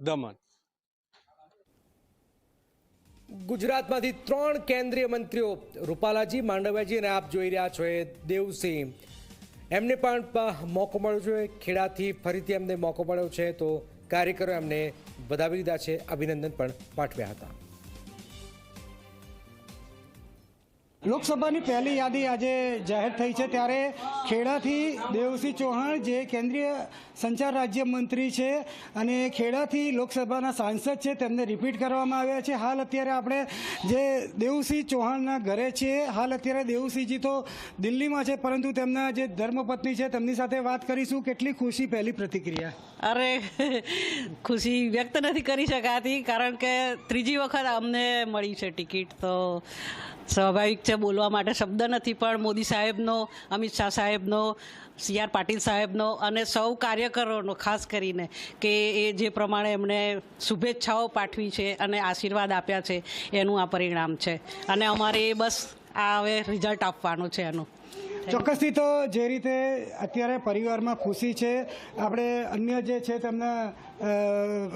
દમણ. ગુજરાતમાંથી ત્રણ કેન્દ્રીય મંત્રીઓ, રૂપાલાજી, માંડવિયાજી અને આપ જોઈ રહ્યા છો એ દેવસિંહ. એમને પણ મોકો મળ્યો છે. ખેડાથી ફરીથી એમને મોકો મળ્યો છે. તો કાર્યકરો એમને વધાવી દીધા છે. અભિનંદન પણ પાઠવ્યા હતા. લોકસભાની પહેલી યાદી આજે જાહેર થઈ છે ત્યારે ખેડાથી દેવસિંહ ચૌહાણ, જે કેન્દ્રીય સંચાર રાજ્યમંત્રી છે, અને ખેડાથી લોકસભાના સાંસદ છે, તેમને રિપીટ કરવામાં આવ્યા છે. હાલ અત્યારે આપણે જે દેવસિંહ ચૌહાણના ઘરે છીએ, હાલ અત્યારે દેવસિંહજી તો દિલ્હીમાં છે, પરંતુ તેમના જે ધર્મપત્ની છે, તેમની સાથે વાત કરીશું. કેટલી ખુશી પહેલી પ્રતિક્રિયા? અરે, ખુશી વ્યક્ત નથી કરી શકાતી, કારણ કે ત્રીજી વખત અમને મળી છે ટિકિટ, તો સ્વાભાવિક છે બોલવા માટે શબ્દ નથી, પણ મોદી સાહેબનો, અમિત શાહ સાહેબનો, સી આર પાટીલ સાહેબનો અને સૌ કાર્યકરોનો, ખાસ કરીને કે એ જે પ્રમાણે એમણે શુભેચ્છાઓ પાઠવી છે અને આશીર્વાદ આપ્યા છે, એનું આ પરિણામ છે. અને અમારે એ બસ આ હવે રિઝલ્ટ આપવાનું છે એનું. ચોક્કસથી તો જે રીતે અત્યારે પરિવારમાં ખુશી છે આપણે અન્ય જે છે તેમના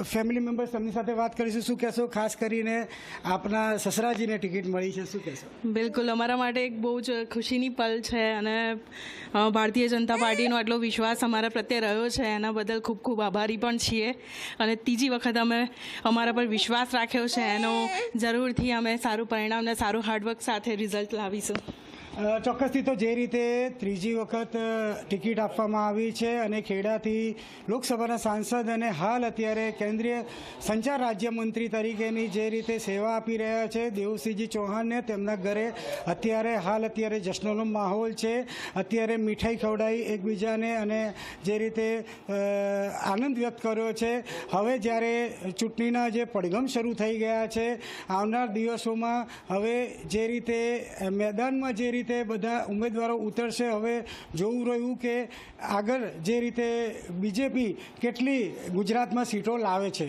ફેમિલી મેમ્બર્સ તેમની સાથે વાત કરીશું. શું કહેશો? ખાસ કરીને આપના સસરાજીને ટિકિટ મળી છે. શું કહેશો? બિલકુલ. અમારા માટે એક બહુ જ ખુશીની પલ છે અને ભારતીય જનતા પાર્ટીનો આટલો વિશ્વાસ અમારા પ્રત્યે રહ્યો છે. એના બદલ ખૂબ ખૂબ આભારી પણ છીએ. અને ત્રીજી વખત અમે અમારા પર વિશ્વાસ રાખ્યો છે. એનો જરૂરથી અમે સારું પરિણામ અને સારું હાર્ડવર્ક સાથે રિઝલ્ટ લાવીશું. ચોક્કસથી તો જે રીતે ત્રીજી વખત ટિકિટ આપવામાં આવી છે અને ખેડાથી લોકસભાના સાંસદ અને હાલ અત્યારે કેન્દ્રીય સંચાર રાજ્યમંત્રી તરીકેની જે રીતે સેવા આપી રહ્યા છે, દેવસિંહજી ચૌહાણને તેમના ઘરે અત્યારે, હાલ અત્યારે જશ્નોનો માહોલ છે. અત્યારે મીઠાઈ ખવડાવી એકબીજાને અને જે રીતે આનંદ વ્યક્ત કર્યો છે. હવે જ્યારે ચૂંટણીના જે પડઘમ શરૂ થઈ ગયા છે, આવનાર દિવસોમાં હવે જે રીતે મેદાનમાં જે રીતે બધા ઉમેદવારો ઉતરશે. હવે જોવું રહ્યું કે આગળ જે રીતે બીજેપી કેટલી ગુજરાતમાં સીટો લાવે છે.